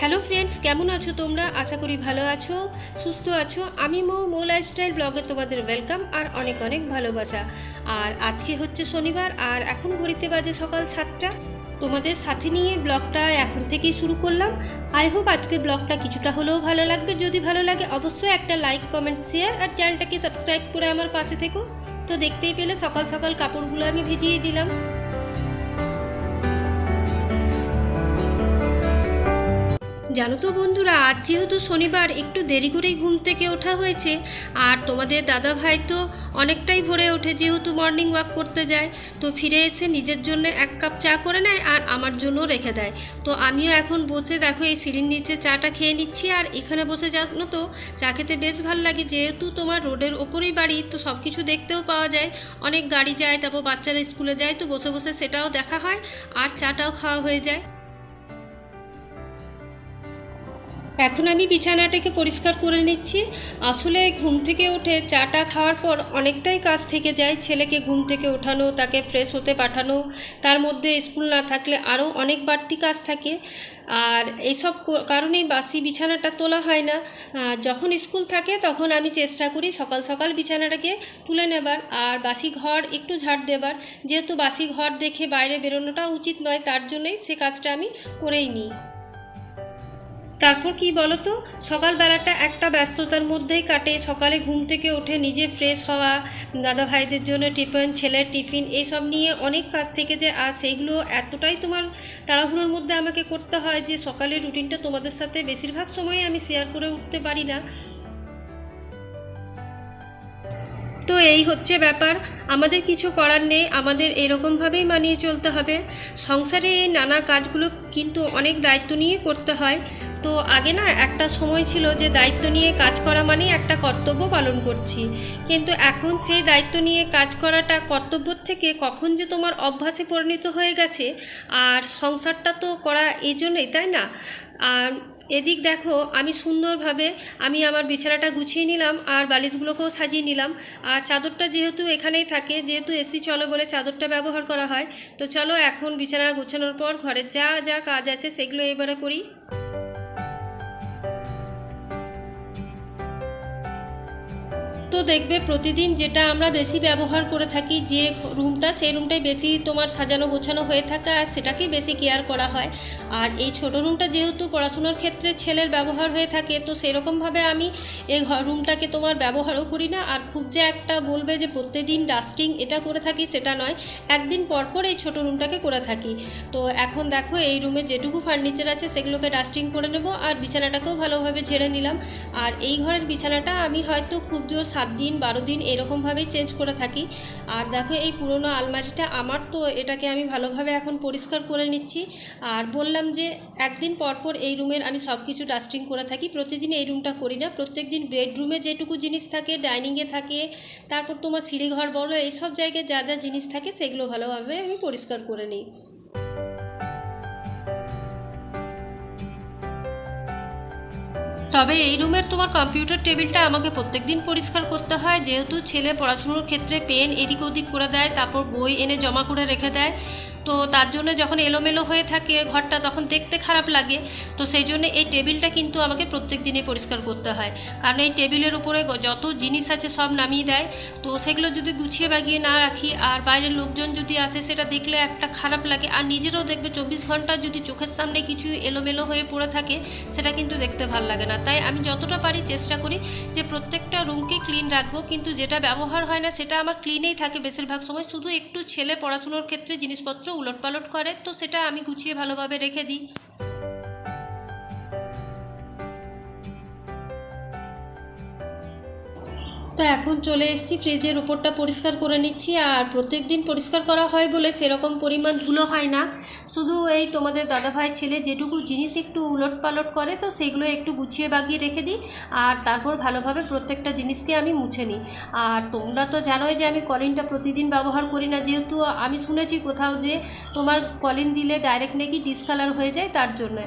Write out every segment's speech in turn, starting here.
Hello friends কেমন আছো তোমরা? আশা করি ভালো আছো, সুস্থ আছো। আমি মো মো লাইফস্টাইল ব্লগে তোমাদের ওয়েলকাম আর অনেক অনেক ভালোবাসা। আর আজকে হচ্ছে শনিবার, আর এখন ঘড়িতে বাজে সকাল সাতটা। তোমাদের সাথে নিয়ে ব্লগটা এখন থেকেই শুরু করলাম। আই হোপ আজকের ব্লগটা কিছুটা হলেও ভালো লাগবে। যদি ভালো লাগে, অবশ্যই একটা লাইক কমেন্ট শেয়ার আর চ্যানেলটাকে সাবস্ক্রাইব করে আমার পাশে থেকো। তো দেখতেই পেলে সকাল সকাল কাপড়গুলো আমি ভিজিয়ে দিলাম। জানো তো বন্ধুরা, আজ যেহেতু শনিবার, একটু দেরি করেই ঘুম থেকে ওঠা হয়েছে। আর তোমাদের দাদা ভাই তো অনেকটাই ভরে ওঠে, যেহেতু মর্নিং ওয়াক করতে যায়। তো ফিরে এসে নিজের জন্য এক কাপ চা করে নেয় আর আমার জন্য রেখে দেয়। তো আমিও এখন বসে দেখো, এই সিঁড়ির নিচে চাটা খেয়ে নিচ্ছি। আর এখানে বসে জানো তো, চা খেতে বেশ ভালো লাগে। যেহেতু তোমার রোডের ওপরেই বাড়ি, তো সব কিছু দেখতেও পাওয়া যায়। অনেক গাড়ি যায়, তারপর বাচ্চারা স্কুলে যায়, তো বসে বসে সেটাও দেখা হয়। আর চাটাও খাওয়া হয়ে যায়। এখন আমি বিছানাটাকে পরিষ্কার করে নিচ্ছি। আসলে ঘুম থেকে উঠে চাটা খাওয়ার পর অনেকটাই কাজ থেকে যায়। ছেলেকে ঘুম থেকে ওঠানো, তাকে ফ্রেশ হতে পাঠানো, তার মধ্যে স্কুল না থাকলে আরও অনেক বাড়তি কাজ থাকে। আর এইসব কারণেই বাসি বিছানাটা তোলা হয় না। যখন স্কুল থাকে তখন আমি চেষ্টা করি সকাল সকাল বিছানাটাকে তুলে নেবার আর বাসি ঘর একটু ঝাড় দেবার। যেহেতু বাসি ঘর দেখে বাইরে বেরোনোটা উচিত নয়, তার জন্যই সে কাজটা আমি করেই নিই। তারপর কি বলো তো সকালবেলাটা একটা ব্যস্ততার মধ্যেই কাটে। সকালে ঘুম থেকে উঠে নিজে ফ্রেশ হওয়া দাদা ভাইদের জন্য টিফিন, ছেলের টিফিন এইসব নিয়ে অনেক কাজ থেকে যে আর সেইগুলো এতটাই তোমার তাড়াহুড়োর মধ্যে আমাকে করতে হয় যে, সকালের রুটিনটা তোমাদের সাথে বেশিরভাগ সময় আমি শেয়ার করে উঠতে পারি না। তো এই হচ্ছে ব্যাপার। আমাদের কিছু করার নেই। আমাদের এরকমভাবেই মানিয়ে চলতে হবে। সংসারে এই নানা কাজগুলো কিন্তু অনেক দায়িত্ব নিয়ে করতে হয়। তো আগে না একটা সময় ছিল যে দায়িত্ব নিয়ে কাজ করা মানেই একটা কর্তব্য পালন করছি। কিন্তু এখন সেই দায়িত্ব নিয়ে কাজ করাটা কর্তব্যর থেকে কখন যে তোমার অভ্যাসে পরিণত হয়ে গেছে আর সংসারটা তো করা এই জন্যই, তাই না? আর এদিক দেখো, আমি সুন্দরভাবে আমি আমার বিছানাটা গুছিয়ে নিলাম আর বালিশগুলোকেও সাজিয়ে নিলাম। আর চাদরটা যেহেতু এখানেই থাকে, যেহেতু এসি চলো বলে চাদরটা ব্যবহার করা হয়, তো চলো এখন বিছানা গোছানোর পর ঘরের যা যা কাজ আছে সেগুলো এবারে করি। তো দেখবে প্রতিদিন যেটা আমরা বেশি ব্যবহার করে থাকি, যে রুমটা সেই রুমটাই বেশি তোমার সাজানো গোছানো হয়ে থাকে আর সেটাকেই বেশি কেয়ার করা হয়। আর এই ছোট রুমটা যেহেতু পড়াশোনার ক্ষেত্রে ছেলের ব্যবহার হয়ে থাকে, তো সেরকমভাবে আমি এই ঘর রুমটাকে তোমার ব্যবহারও করি না। আর খুব যে একটা বলবে যে প্রত্যেকদিন ডাস্টিং এটা করে থাকি সেটা নয়, একদিন পর পর এই ছোট রুমটাকে করে থাকি। তো এখন দেখো এই রুমে যেটুকু ফার্নিচার আছে সেগুলোকে ডাস্টিং করে নেব, আর বিছানাটাকেও ভালোভাবে ঝেড়ে নিলাম। আর এই ঘরের বিছানাটা আমি হয়তো খুব জোর সাত দিন, বারো দিন এরকমভাবেই চেঞ্জ করে থাকি। আর দেখো এই পুরনো আলমারিটা আমার, তো এটাকে আমি ভালোভাবে এখন পরিষ্কার করে নিচ্ছি। আর বললাম যে একদিন পর পর এই রুমের আমি সব কিছু ডাস্টিং করে থাকি। প্রতিদিন এই রুমটা করি না। প্রত্যেক দিন বেডরুমে যেটুকু জিনিস থাকে ডাইনিংয়ে থাকে, তারপর তোমার সিঁড়িঘর বলো, এইসব জায়গায় যা যা জিনিস থাকে, সেগুলো ভালোভাবে আমি পরিষ্কার করে নিই। তবে এই রুমের তোমার কম্পিউটার টেবিলটা আমাকে প্রত্যেক দিন পরিষ্কার করতে হয়। যেহেতু ছেলে পড়াশুনোর ক্ষেত্রে পেন এদিক ওদিক করে দেয়, তারপর বই এনে জমা করে রেখে দেয়। তো তার জন্য যখন এলোমেলো হয়ে থাকে ঘরটা তখন দেখতে খারাপ লাগে, তো সেই জন্য এই টেবিলটা কিন্তু আমাকে প্রত্যেক দিনই পরিষ্কার করতে হয়। কারণ এই টেবিলের উপরে যত জিনিস আছে সব নামিয়ে দেয়, তো সেগুলো যদি গুছিয়ে বাগিয়ে না রাখি আর বাইরের লোকজন যদি আসে সেটা দেখলে একটা খারাপ লাগে। আর নিজেরও দেখবে চব্বিশ ঘণ্টা যদি চোখের সামনে কিছু এলোমেলো হয়ে পড়ে থাকে, সেটা কিন্তু দেখতে ভালো লাগে না। তাই আমি যতটা পারি চেষ্টা করি যে প্রত্যেকটা রুমকে ক্লিন রাখব, কিন্তু যেটা ব্যবহার হয় না সেটা আমার ক্লিনেই থাকে। বেশিরভাগ সময় শুধু একটু ছেলে পড়াশুনোর ক্ষেত্রে জিনিসপত্র উলটপালট করে তো সেটা আমি গুছিয়ে ভালোভাবে রেখে দিই। তো এখন চলে এসেছি ফ্রিজের উপরটা পরিষ্কার করে নিচ্ছি আর প্রত্যেক দিন পরিষ্কার করা হয় বলে সেরকম পরিমাণ ধুলো হয় না। শুধু এই তোমাদের দাদাভাই ছেলে যেটুকু জিনিস একটু উলট পালট করে, তো সেগুলো একটু গুছিয়ে বাগিয়ে রেখে দিই আর তারপর ভালোভাবে প্রত্যেকটা জিনিসকে আমি মুছে নিই। আর তোমরা তো জানোই যে আমি কলিনটা প্রতিদিন ব্যবহার করি না, যেহেতু আমি শুনেছি কোথাও যে তোমার কলিন দিলে ডাইরেক্ট নাকি ডিসকালার হয়ে যায় তার জন্য।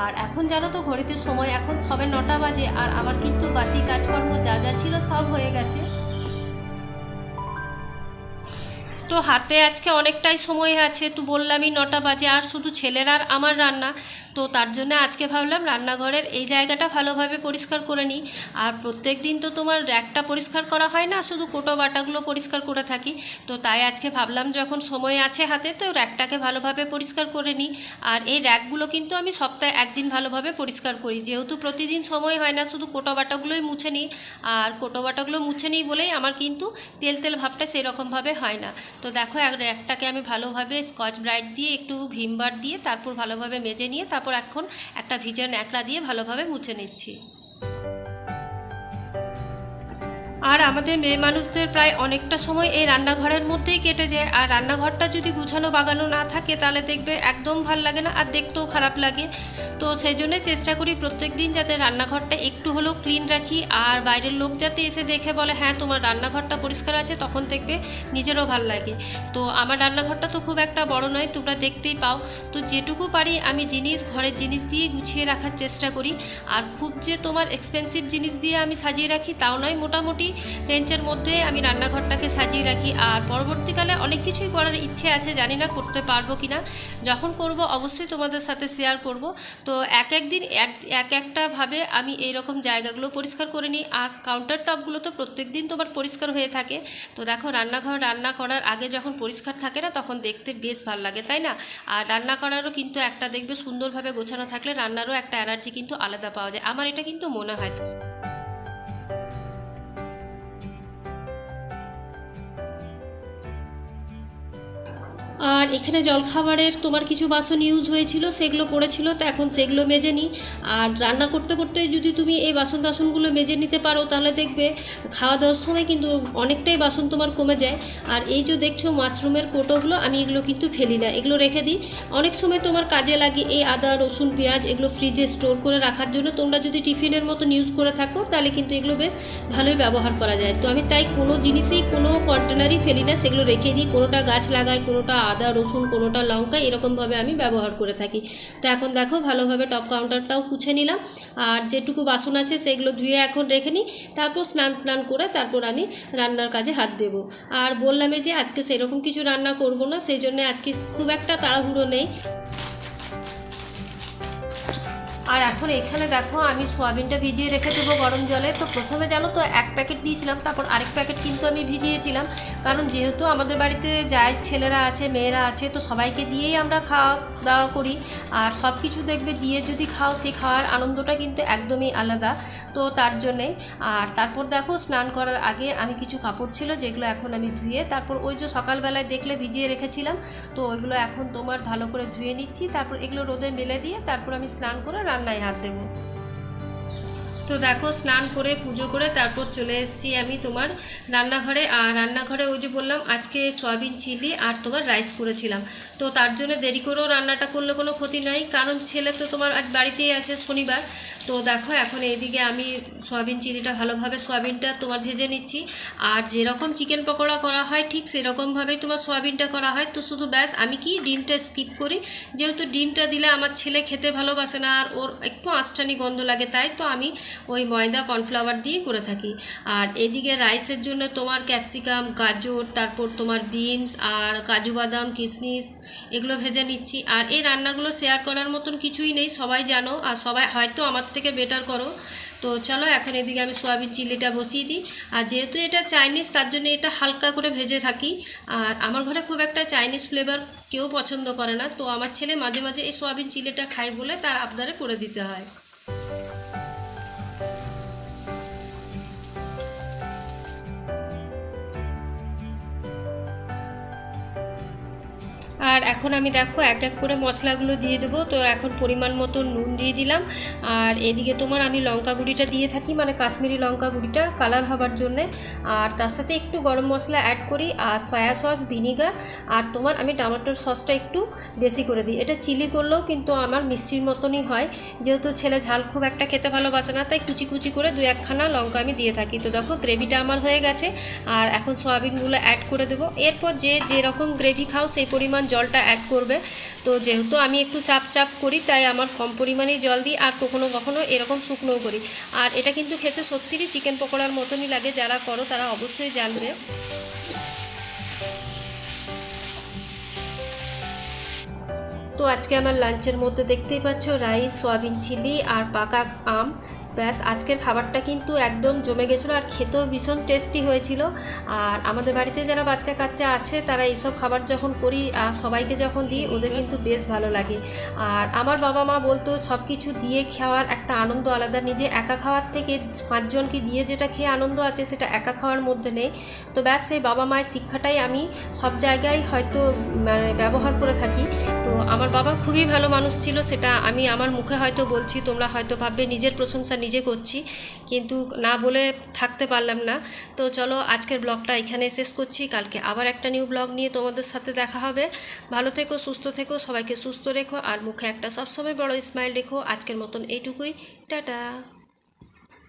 আর এখন জানো তো ঘড়িতে সময়, এখন সবে নটা বাজে আর আমার কিন্তু বাসি কাজকর্ম যা যা ছিল সব হয়ে গেছে। তো হাতে আজকে অনেকটাই সময় আছে, তো বললামই নটা বাজে, আর শুধু ছেলের আর আমার রান্না। তো তার জন্য আজকে ভাবলাম রান্নাঘরের এই জায়গাটা ভালোভাবে পরিষ্কার করে নিই। আর প্রত্যেক দিন তো তোমার র্যাকটা পরিষ্কার করা হয় না, শুধু কোটো বাটাগুলো পরিষ্কার করে থাকি। তো তাই আজকে ভাবলাম যখন সময় আছে হাতে, তো র্যাকটাকে ভালোভাবে পরিষ্কার করে নিই। আর এই র্যাকগুলো কিন্তু আমি সপ্তাহে একদিন ভালোভাবে পরিষ্কার করি। যেহেতু প্রতিদিন সময় হয় না, শুধু কোটো বাটাগুলোই মুছে নিই। আর কোটো বাটাগুলো মুছে নিই বলেই আমার কিন্তু তেল তেল ভাবটা সেরকমভাবে হয় না। তো দেখো, এক র্যাকটাকে আমি ভালোভাবে স্কচ ব্রাইট দিয়ে, একটু ভিমবার দিয়ে, তারপর ভালোভাবে মেজে নিয়ে তারপর এখন একটা ভিজে ন্যাকড়া দিয়ে ভালোভাবে মুছে নিচ্ছি। আর আমাদের মেয়ে মানুষদের প্রায় অনেকটা সময় এই রান্নাঘরের মধ্যেই কেটে যায়। আর রান্নাঘরটা যদি গুছানো বাগানো না থাকে, তাহলে দেখবে একদম ভালো লাগে না আর দেখতেও খারাপ লাগে। তো সেই জন্য চেষ্টা করি প্রত্যেক দিন যাতে রান্নাঘরটা একটু হলেও ক্লিন রাখি আর বাইরের লোক যাতে এসে দেখে বলে হ্যাঁ তোমার রান্নাঘরটা পরিষ্কার আছে। তখন দেখবে নিজেরও ভালো লাগে। তো আমার রান্নাঘরটা তো খুব একটা বড় নয়, তোমরা দেখতেই পাও। তো যেটুকু পারি আমি জিনিস, ঘরের জিনিস দিয়ে গুছিয়ে রাখার চেষ্টা করি। আর খুব যে তোমার এক্সপেন্সিভ জিনিস দিয়ে আমি সাজিয়ে রাখি, তাও নয়, মোটামুটি রেঞ্জের মধ্যে আমি রান্নাঘরটাকে সাজিয়ে রাখি। আর পরবর্তীকালে অনেক কিছুই করার ইচ্ছে আছে, জানি না করতে পারব কি না যখন করব অবশ্যই তোমাদের সাথে শেয়ার করব। তো এক এক দিন এক এক একটাভাবে আমি এই রকম জায়গাগুলো পরিষ্কার করে নিই। আর কাউন্টার টপগুলো তো প্রত্যেক দিন তোমার পরিষ্কার হয়ে থাকে। তো দেখো রান্নাঘর রান্না করার আগে যখন পরিষ্কার থাকে না, তখন দেখতে বেশ ভালো লাগে, তাই না? আর রান্না করারও কিন্তু একটা দেখবে সুন্দরভাবে গোছানো থাকলে রান্নারও একটা এনার্জি কিন্তু আলাদা পাওয়া যায়। আমার এটা কিন্তু মনে হয় আর এখানে জলখাবারের তোমার কিছু বাসন ইউজ হয়েছিল, সেগুলো পড়েছিল, তো এখন সেগুলো মেজে নিই আর রান্না করতে করতে যদি তুমি এই বাসন টাসনগুলো মেজে নিতে পারো, তাহলে দেখবে খাওয়া দাওয়ার সময় কিন্তু অনেকটাই বাসন তোমার কমে যায়। আর এই যে দেখছ মাশরুমের কোটোগুলো, আমি এগুলো কিন্তু ফেলি না। এগুলো রেখে দিই। অনেক সময় তোমার কাজে লাগে এই আদা, রসুন, পেঁয়াজ এগুলো ফ্রিজে স্টোর করে রাখার জন্য। তোমরা যদি টিফিনের মতন ইউজ করে থাকো, তাহলে কিন্তু এগুলো বেশ ভালোই ব্যবহার করা যায়। তো আমি তাই কোনো জিনিসেই কোনো কন্টেনারই ফেলি না, সেগুলো রেখে দিই। কোনোটা গাছ লাগাই, কোনোটা আদা, রসুন, কোনোটা, লঙ্কা এরকমভাবে আমি ব্যবহার করে থাকি। তো এখন দেখো ভালোভাবে টপ কাউন্টারটাও পুছে নিলাম। আর যেটুকু বাসন আছে সেগুলো ধুয়ে এখন রেখে নিই। তারপর স্নান স্নান করে তারপর আমি রান্নার কাজে হাত দেব। আর বললামে যে আজকে সেরকম কিছু রান্না করব না সেই জন্য আজকে খুব একটা তাড়াহুড়ো নেই। আর এখন এখানে দেখো আমি সোয়াবিনটা ভিজিয়ে রেখে দেবো গরম জলে। তো প্রথমে জানো তো এক প্যাকেট দিয়েছিলাম, তারপর আরেক প্যাকেট কিন্তু আমি ভিজিয়েছিলাম। কারণ যেহেতু আমাদের বাড়িতে যাই ছেলেরা আছে, মেয়েরা আছে, তো সবাইকে দিয়েই আমরা খাওয়া দাওয়া করি। আর সব কিছু দেখবে দিয়ে যদি খাও সেই খাওয়ার আনন্দটা কিন্তু একদমই আলাদা। তো তার জন্যে, আর তারপর দেখো স্নান করার আগে আমি কিছু কাপড় ছিল যেগুলো এখন আমি ধুয়ে, তারপর ওই যে সকালবেলায় দেখলে ভিজিয়ে রেখেছিলাম, তো ওইগুলো এখন তোমার ভালো করে ধুয়ে নিচ্ছি, তারপর এগুলো রোদে মেলে দিয়ে তারপর আমি স্নান করে রান্নায় হাত দেবো। তো দেখো, স্নান করে, পুজো করে তারপর চলে এসেছি আমি তোমার রান্নাঘরে। আর রান্নাঘরে ওই যে বললাম, আজকে সয়াবিন চিলি আর তোমার রাইস করেছিলাম। তো তার জন্য দেরি করেও রান্নাটা করলে কোনো ক্ষতি নাই, কারণ ছেলে তো তোমার আজ বাড়িতেই আছে শনিবার। তো দেখো, এখন এইদিকে আমি সয়াবিন চিলিটা ভালোভাবে, সয়াবিনটা তোমার ভেজে নিচ্ছি। আর যেরকম চিকেন পকোড়া করা হয়, ঠিক সেরকমভাবেই তোমার সয়াবিনটা করা হয়। তো শুধু ব্যাস, আমি কি ডিমটা স্কিপ করি? যেহেতু ডিমটা দিলে আমার ছেলে খেতে ভালোবাসে না, আর ওর একটু আঁচটানি গন্ধ লাগে, তাই তো আমি ওই ময়দা কর্নফ্লাওয়ার দিয়ে করে থাকি। আর এদিকে রাইসের জন্য তোমার ক্যাপসিকাম গাজর, তারপর তোমার বিনস আর কাজু বাদাম কিশমিশ এগুলো ভেজে নিচ্ছি। আর এই রান্নাগুলো শেয়ার করার মতন কিছুই নেই, সবাই জানো, আর সবাই হয়তো আমার থেকে বেটার করো। তো চলো, এখন এদিকে আমি সোয়াবিন চিলিটা বসিয়ে দিই। আর যেহেতু এটা চাইনিজ তার জন্য এটা হালকা করে ভেজে থাকি। আর আমার ঘরে খুব একটা চাইনিজ ফ্লেভার কেউ পছন্দ করে না। তো আমার ছেলে মাঝে মাঝে এই সোয়াবিন চিলিটা খায় বলে তার আবদারে করে দিতে হয়। আর এখন আমি দেখো এক এক করে মশলাগুলো দিয়ে দেবো। তো এখন পরিমাণ মতো নুন দিয়ে দিলাম। আর এদিকে তোমার আমি লঙ্কা গুঁড়িটা দিয়ে থাকি মানে কাশ্মীরি লঙ্কা গুঁড়িটা কালার হবার জন্যে। আর তার সাথে একটু গরম মশলা অ্যাড করি, আর সয়া সস ভিনিগার আর তোমার আমি টমেটোর সসটা একটু বেশি করে দিই। এটা চিলি করলেও কিন্তু আমার মিষ্টির মতনই হয়। যেহেতু ছেলে ঝাল খুব একটা খেতে ভালোবাসে না, তাই কুচি কুচি করে দু একখানা লঙ্কা আমি দিয়ে থাকি। তো দেখো গ্রেভিটা আমার হয়ে গেছে। আর এখন সয়াবিনগুলো অ্যাড করে দেবো। এরপর যে যেরকম গ্রেভি খাও সেই পরিমাণ জলটা অ্যাড করবে। তো যেহেতু আমি একটু চাপ চাপ করি, তাই আমার কম পরিমাণেই জল দিই আর কখনো কখনো এরকম শুকনোও করি। আর এটা কিন্তু খেতে সত্যিই চিকেন পকোড়ার মতনই লাগে, যারা করো তারা অবশ্যই জানবে। তো তো আজকে আমার লাঞ্চের মধ্যে দেখতেই পাচ্ছ, রাইস, সয়াবিন চিলি আর পাকা আম। ব্যাস, আজকের খাবারটা কিন্তু একদম জমে গেছিল আর খেতেও ভীষণ টেস্টি হয়েছিল। আর আমাদের বাড়িতে যারা বাচ্চা কাচ্চা আছে, তারা এইসব খাবার যখন করি আর সবাইকে যখন দিই, ওদের কিন্তু বেশ ভালো লাগে। আর আমার বাবা মা বলতো সব কিছু দিয়ে খাওয়ার একটা আনন্দ আলাদা। নিজে একা খাওয়ার থেকে পাঁচজনকে দিয়ে যেটা খেয়ে আনন্দ আছে, সেটা একা খাওয়ার মধ্যে নেই। তো ব্যাস, সেই বাবা মায়ের শিক্ষাটাই আমি সব জায়গায় হয়তো মানে ব্যবহার করে থাকি। তো আমার বাবা খুবই ভালো মানুষ ছিল, সেটা আমি আমার মুখে হয়তো বলছি, তোমরা হয়তো ভাববে, নিজের প্রশংসা নিজে করছি, কিন্তু না বলে থাকতে পারলাম না। তো চলো আজকের ব্লগটা এখানে শেষ করছি। কালকে আবার একটা নিউ ব্লগ নিয়ে তোমাদের সাথে দেখা হবে। ভালো থেকো, সুস্থ থেকো, সবাইকে সুস্থ রেখো, আর মুখে একটা সবসময় বড় স্মাইল রেখো। আজকের মতন এইটুকুই। টাটা।